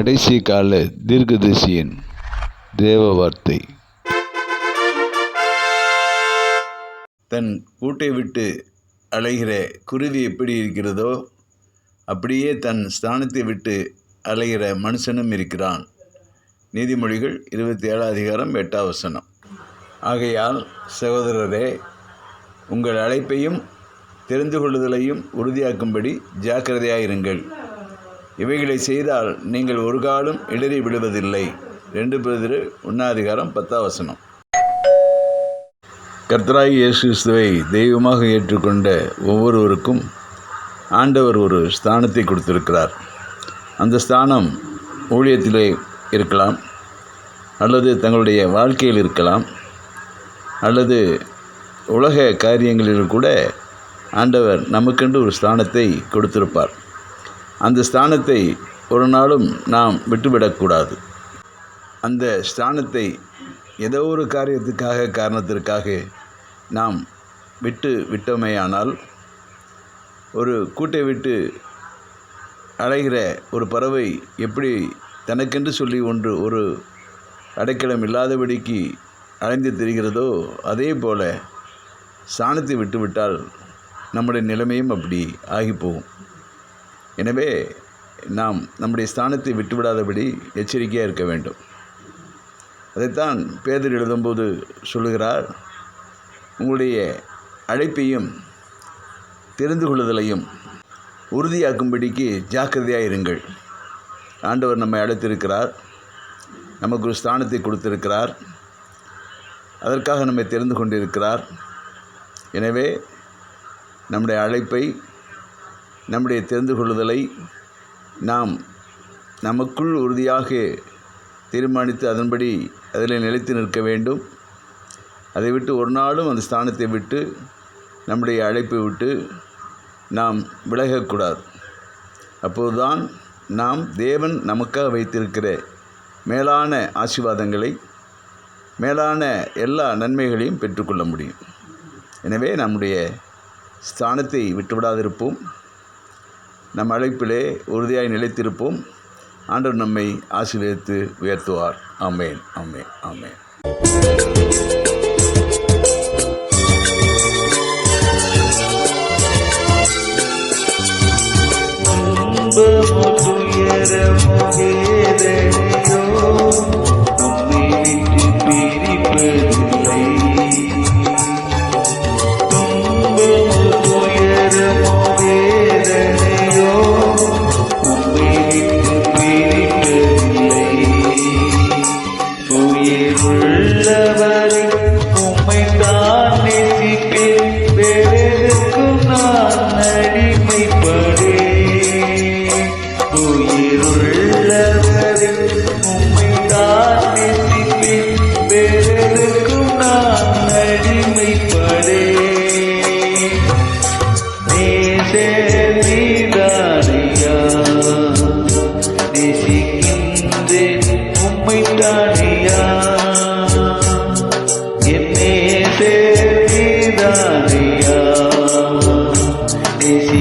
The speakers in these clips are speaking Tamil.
கடைசி கால தீர்க்கதரிசியின் தேவ வார்த்தை. தன் கூட்டை விட்டு அலைகிற குருவி எப்படி இருக்கிறதோ அப்படியே தன் ஸ்தானத்தை விட்டு அலைகிற மனுஷனும் இருக்கிறான். நீதிமொழிகள் இருபத்தி ஏழாம் அதிகாரம் எட்டாம் வசனம். ஆகையால் சகோதரரே உங்கள் அழைப்பையும் தெரிந்து கொள்ளுதலையும் உறுதியாக்கும்படி ஜாக்கிரதையாயிருங்கள். இவைகளை செய்தால் நீங்கள் ஒரு காலம் இடறி விடுவதில்லை. ரெண்டு பேர் உண்ணாதிகாரம் பத்தாம் வசனம். கர்த்தராகி இயேசு கிறிஸ்துவை தெய்வமாக ஏற்றுக்கொண்ட ஒவ்வொருவருக்கும் ஆண்டவர் ஒரு ஸ்தானத்தை கொடுத்திருக்கிறார். அந்த ஸ்தானம் ஊழியத்திலே இருக்கலாம் அல்லது தங்களுடைய வாழ்க்கையில் இருக்கலாம் அல்லது உலக காரியங்களில் கூட ஆண்டவர் நமக்கென்று ஒரு ஸ்தானத்தை கொடுத்திருப்பார். அந்த ஸ்தானத்தை ஒரு நாளும் நாம் விட்டுவிடக்கூடாது. அந்த ஸ்தானத்தை ஏதோ ஒரு காரியத்துக்காக காரணத்திற்காக நாம் விட்டு விட்டோமேயானால் ஒரு கூட்டை விட்டு அடைகிற ஒரு பறவை எப்படி தனக்கென்று சொல்லி ஒன்று ஒரு அடைக்கலம் இல்லாதபடிக்கு அலைந்து திரிகிறதோ அதே போல் சாணத்தை விட்டுவிட்டால் நம்முடைய நிலைமையும் அப்படி ஆகி போகும் எனவே நாம் நம்முடைய ஸ்தானத்தை விட்டுவிடாதபடி எச்சரிக்கையாக இருக்க வேண்டும். அதைத்தான் பேதர் எழுதும்போது சொல்லுகிறார். உங்களுடைய அழைப்பையும் தெரிந்து கொள்ளுதலையும் உறுதியாக்கும்படிக்கு ஜாக்கிரதையாக இருங்கள். ஆண்டவர் நம்மை அழைத்திருக்கிறார். நமக்கு ஒரு ஸ்தானத்தை கொடுத்திருக்கிறார். அதற்காக நம்மை தெரிந்து கொண்டிருக்கிறார். எனவே நம்முடைய அழைப்பை நம்முடைய தெரிந்து கொள்ளுதலை நாம் நமக்குள் உறுதியாக தீர்மானித்து அதன்படி அதில் நிலைத்து நிற்க வேண்டும். அதை விட்டு ஒரு நாளும் அந்த ஸ்தானத்தை விட்டு நம்முடைய அழைப்பை விட்டு நாம் விலகக்கூடாது. அப்போதுதான் நாம் தேவன் நமக்காக வைத்திருக்கிற மேலான ஆசீர்வாதங்களை மேலான எல்லா நன்மைகளையும் பெற்றுக்கொள்ள முடியும். எனவே நம்முடைய ஸ்தானத்தை விட்டுவிடாதிருப்போம். நம் அழைப்பிலே உறுதியாய் நிலைத்திருப்போம். ஆண்டவர் நம்மை ஆசீர்வதித்து உயர்த்துவார். அமேன் அமேன் அமேன் துன்பமும்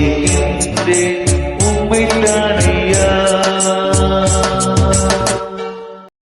கொள்கின்றேன் உண்மைத்தான்